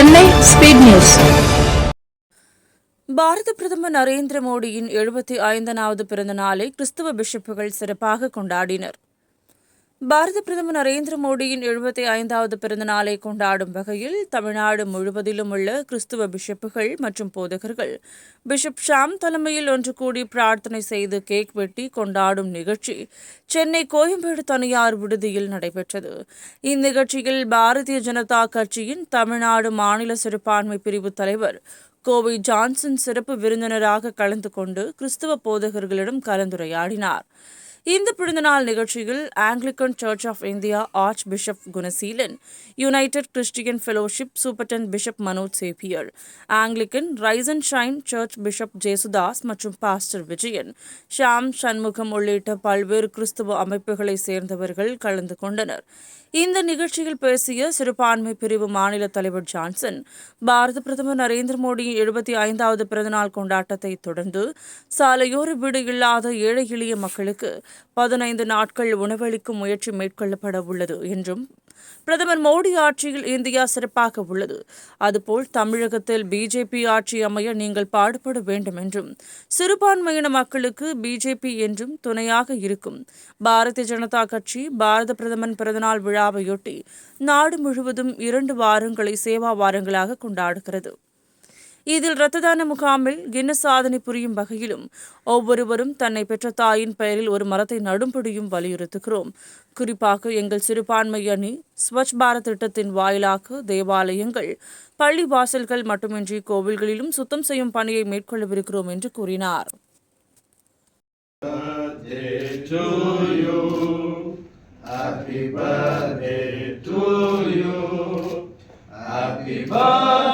Chennai speed news. பாரத பிரதமர் நரேந்திர மோடியின் எழுபத்தி ஐந்தனாவது பிறந்த நாளை கிறிஸ்தவ பிஷப்புகள் சிறப்பாக கொண்டாடினர். பாரத பிரதமர் நரேந்திர மோடியின் எழுபத்தி ஐந்தாவது பிறந்த நாளை கொண்டாடும் வகையில் தமிழ்நாடு முழுவதிலும் உள்ள கிறிஸ்துவ பிஷப்புகள் மற்றும் போதகர்கள் பிஷப் ஷாம் தலைமையில் ஒன்று கூடி பிரார்த்தனை செய்து கேக் வெட்டி கொண்டாடும் நிகழ்ச்சி சென்னை கோயம்பேடு தனியார் விடுதியில் நடைபெற்றது. இந்நிகழ்ச்சியில் பாரதிய ஜனதா கட்சியின் தமிழ்நாடு மாநில சிறுபான்மை பிரிவு தலைவர் கோவை ஜான்சன் சிறப்பு விருந்தினராக கலந்து கொண்டு கிறிஸ்துவ போதகர்களிடம் கலந்துரையாடினார். இந்த பிறந்தநாள் நிகழ்ச்சியில் Anglican church of India archbishop Gunaseelan united Christian fellowship சூப்பர்டன் bishop Manoj சேபியர் Anglican rise and shine church bishop Jesudas மற்றும் பாஸ்டர் விஜயன் ஷாம் சண்முகம் உள்ளிட்ட பல்வேறு கிறிஸ்தவ அமைப்புகளை சேர்ந்தவர்கள் கலந்து கொண்டனர். இந்த நிகழ்ச்சியில் பேசிய சிறுபான்மை பிரிவு மாநில தலைவர் ஜான்சன் பாரத பிரதமர் நரேந்திர மோடியின் எழுபத்தி ஐந்தாவது பிறந்தநாள் கொண்டாட்டத்தை தொடர்ந்து சாலையோர வீடு இல்லாத ஏழை எளிய மக்களுக்கு பதினைந்து நாட்கள் உணவளிக்கும் முயற்சி மேற்கொள்ளப்பட உள்ளது என்றும் பிரதமர் மோடி ஆட்சியில் இந்தியா சிறப்பாக உள்ளது. அதுபோல் தமிழகத்தில் பிஜேபி ஆட்சி அமைய நீங்கள் பாடுபட வேண்டும் என்றும் சிறுபான்மையின மக்களுக்கு பிஜேபி என்றும் துணையாக இருக்கும். பாரதிய ஜனதா கட்சி பாரத பிரதமர் பிறந்தநாள் விழாவையொட்டி நாடு முழுவதும் இரண்டு வாரங்களை சேவா வாரங்களாக கொண்டாடுகிறது. இதில் இரத்த தான முகாமில் கின்னஸ் சாதனை புரியும் வகையிலும் ஒவ்வொருவரும் தன்னை பெற்ற தாயின் பெயரில் ஒரு மரத்தை நடும்படியும் வலியுறுத்துகிறோம் குறிப்பாக எங்கள் சிறுபான்மை அணி ஸ்வச் பாரத் திட்டத்தின் வாயிலாக தேவாலயங்கள் பள்ளி வாசல்கள் மட்டுமின்றி கோவில்களிலும் சுத்தம் செய்யும் பணியை மேற்கொள்ளவிருக்கிறோம் என்று கூறினார். Happy birthday to you. Happy birthday,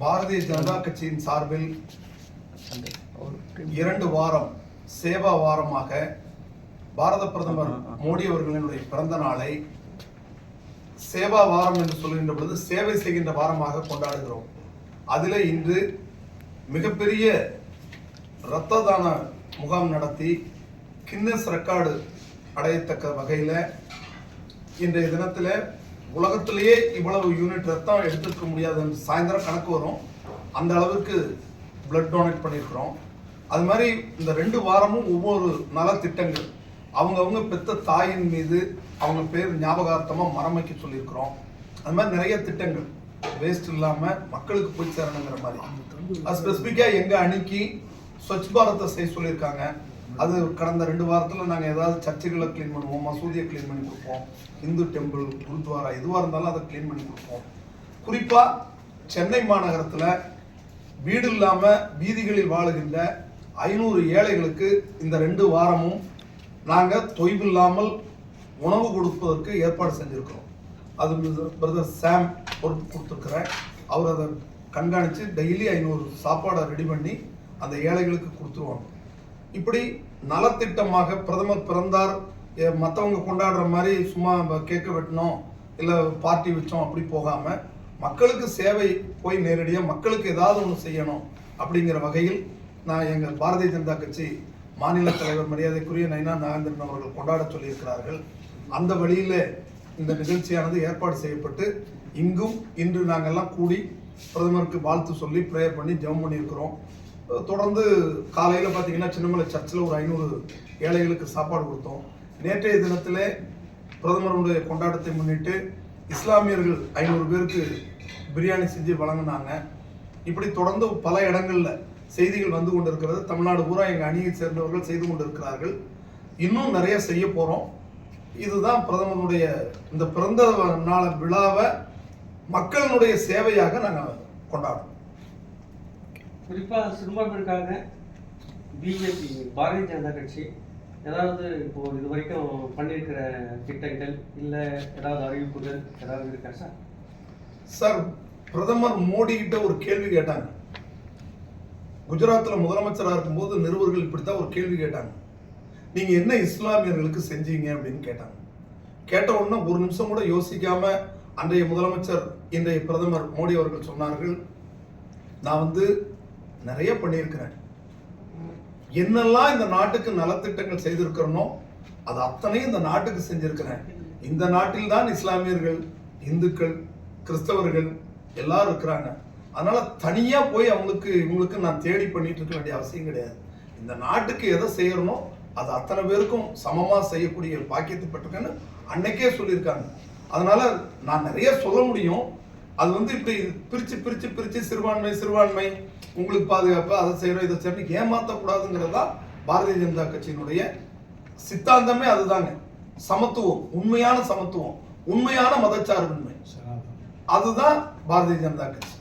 Bharatiya Janata கட்சியின் சார்பில் இரண்டு வாரம் சேவா வாரமாக பாரத பிரதமர் மோடி அவர்களினுடைய பிறந்த நாளை சேவா வாரம் என்று சொல்கின்ற பொழுது சேவை செய்கின்ற வாரமாக கொண்டாடுகிறோம். அதில் இன்று மிகப்பெரிய இரத்த தான முகாம் நடத்தி கின்னஸ் ரெக்கார்டு அடையத்தக்க வகையில் இன்றைய தினத்தில் உலகத்திலேயே இவ்வளவு யூனிட் ரத்தம் எடுத்துக்க முடியாது சாயந்தரம் கணக்கு வரும். அந்த அளவுக்கு பிளட் டொனேட் பண்ணியிருக்கிறோம். அது மாதிரி இந்த ரெண்டு வாரமும் ஒவ்வொரு நலத்திட்டங்கள். அவங்கவுங்க பெத்த தாயின் மீது அவங்க பேர் ஞாபகார்த்தமாக மரம் வைக்க சொல்லியிருக்கிறோம். அது மாதிரி நிறைய திட்டங்கள். வேஸ்ட் இல்லாமல் மக்களுக்கு போய் சேரணுங்கிற மாதிரி. அது ஸ்பெசிஃபிக்காக எங்கள் அணிக்கு ஸ்வச் பாரத்தை செய்ய சொல்லியிருக்காங்க. அது கடந்த ரெண்டு வாரத்தில் நாங்கள் ஏதாவது சர்ச்சுகளை க்ளீன் பண்ணுவோம் மசூதியை க்ளீன் பண்ணி கொடுப்போம் இந்து டெம்பிள் குருத்வாரா எதுவாக இருந்தாலும் அதை க்ளீன் பண்ணி கொடுப்போம். குறிப்பாக சென்னை மாநகரத்தில் வீடு இல்லாமல் வீதிகளில் வாழுகின்ற ஐநூறு ஏழைகளுக்கு இந்த ரெண்டு வாரமும் நாங்கள் தொய்வில்லாமல் உணவு கொடுப்பதற்கு ஏற்பாடு செஞ்சுருக்கிறோம். அது பிரதர் சாம் பொறுப்பு கொடுத்துருக்குறேன் அவர் அதை கண்காணித்து டெய்லி ஐநூறு சாப்பாடை ரெடி பண்ணி அந்த ஏழைகளுக்கு கொடுத்துருவாங்க. இப்படி நலத்திட்டமாக பிரதமர் பிறந்தார். மற்றவங்க கொண்டாடுற மாதிரி சும்மா கேக்கு வெட்டினோம் இல்லை பார்ட்டி வச்சோம் அப்படி போகாமல் மக்களுக்கு சேவை போய் நேரடியாக மக்களுக்கு ஏதாவது ஒன்று செய்யணும் அப்படிங்கிற வகையில் நான் எங்கள் பாரதிய ஜனதா கட்சி மாநில தலைவர் மரியாதைக்குரிய நைனா நாகேந்திரன் அவர்கள் கொண்டாட சொல்லியிருக்கிறார்கள். அந்த வழியில் இந்த நிகழ்ச்சியானது ஏற்பாடு செய்யப்பட்டு இங்கும் இன்று நாங்கள்லாம் கூடி பிரதமருக்கு வாழ்த்து சொல்லி ப்ரேயர் பண்ணி ஜெபம் பண்ணியிருக்கிறோம். தொடர்ந்து காலையில் பார்த்தீங்கன்னா சின்னமலை சர்ச்சில் ஒரு ஐநூறு ஏழைகளுக்கு சாப்பாடு கொடுத்தோம். நேற்றைய தினத்தில் பிரதமருடைய கொண்டாட்டத்தை முன்னிட்டு இஸ்லாமியர்கள் ஐநூறு பேருக்கு பிரியாணி செஞ்சு வழங்கினாங்க. இப்படி தொடர்ந்து பல இடங்களில் செய்திகள் வந்து கொண்டிருக்கிறது. தமிழ்நாடு பூரா எங்கள் அணியை சேர்ந்தவர்கள் செய்து கொண்டிருக்கிறார்கள். இன்னும் நிறைய செய்ய போகிறோம் இதுதான் பிரதமருடைய இந்த பிறந்த நாள் விழாவை மக்களினுடைய சேவையாக நாங்கள் கொண்டாடுறோம். குறிப்பாக சிறுபான்மைக்காக பிஜேபி பாரதிய ஜனதா கட்சி. ஏதாவது இப்போ இது வரைக்கும் பண்ணியிருக்கிற திட்டங்கள் இல்லை ஏதாவது அறிவிப்புகள் ஏதாவது இருக்கா சார்? சார் பிரதமர் மோடி கிட்ட ஒரு கேள்வி கேட்டாங்க. குஜராத்தில் முதலமைச்சராக இருக்கும்போது நிருபர்கள் இப்படித்தான் ஒரு கேள்வி கேட்டாங்க. நீங்கள் என்ன இஸ்லாமியர்களுக்கு செஞ்சீங்க அப்படின்னு கேட்டாங்க. கேட்ட உடனே ஒரு நிமிஷம் கூட யோசிக்காம அன்றைய முதலமைச்சர் இன்றைய பிரதமர் மோடி அவர்கள் சொன்னார்கள். நான் வந்து நிறைய பண்ணியிருக்கிறேன். என்னெல்லாம் இந்த நாட்டுக்கு நலத்திட்டங்கள் செய்திருக்கிறனோ அது அத்தனையும் இந்த நாட்டுக்கு செஞ்சிருக்கிறேன். இந்த நாட்டில் தான் இஸ்லாமியர்கள் இந்துக்கள் கிறிஸ்தவர்கள் எல்லாரும் இருக்கிறாங்க. அதனால தனியா போய் அவங்களுக்கு இவங்களுக்கு நான் தேடி பண்ணிட்டு இருக்க வேண்டிய அவசியம் கிடையாது. இந்த நாட்டுக்கு எதை செய்யறனோ அது அத்தனை பேருக்கும் சமமா செய்யக்கூடிய பாக்கியத்தை பெற்றிருக்கேன்னு அன்னைக்கே சொல்லியிருக்காங்க. அதனால நான் நிறைய சொல்ல முடியும். அது வந்து இப்படி பிரிச்சு பிரிச்சு பிரிச்சு சிறுபான்மை சிறுபான்மை உங்களுக்கு பாதுகாப்பு அதை செய்யறோம் இதை செய்யறோம் ஏமாத்தக்கூடாதுங்கிறது தான் பாரதிய ஜனதா கட்சியினுடைய சித்தாந்தமே அதுதாங்க. சமத்துவம் உண்மையான சமத்துவம் உண்மையான மதச்சார்பின்மை. அதுதான் பாரதிய ஜனதா கட்சி.